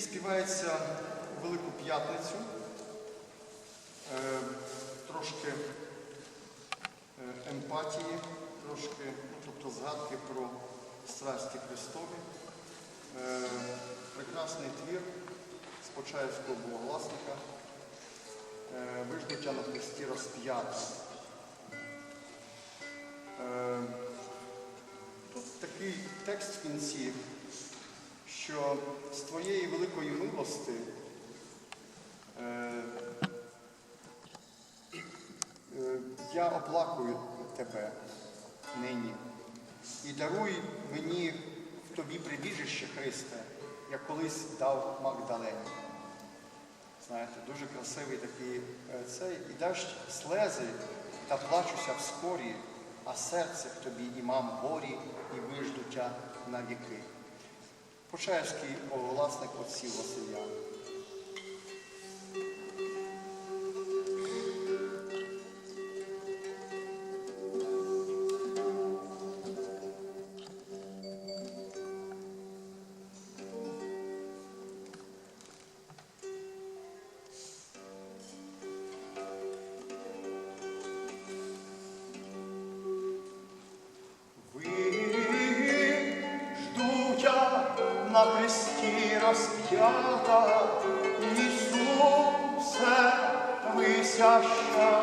який співається у Велику П'ятницю. Е, Трошки е, емпатії, трошки, ну, тобто згадки про страсті Христові. Е, Прекрасний твір з Почаївського богогласника. Виждуття на хресті розп'ята. Е, Тут такий текст в кінці, що з твоєї великої милости е, е, я оплакую тебе нині і даруй мені в тобі прибіжище Христе, як колись дав Магдалені. Знаєте, дуже красивий такий е, цей. І даш слези та плачуся в скорі, а серце в тобі і мам горі, і виждуття на віки. Почаївський власник отців Василя. На хресті розп'ята, Ісусе висяща.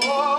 Oh.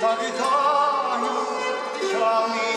Та ридаю, я нині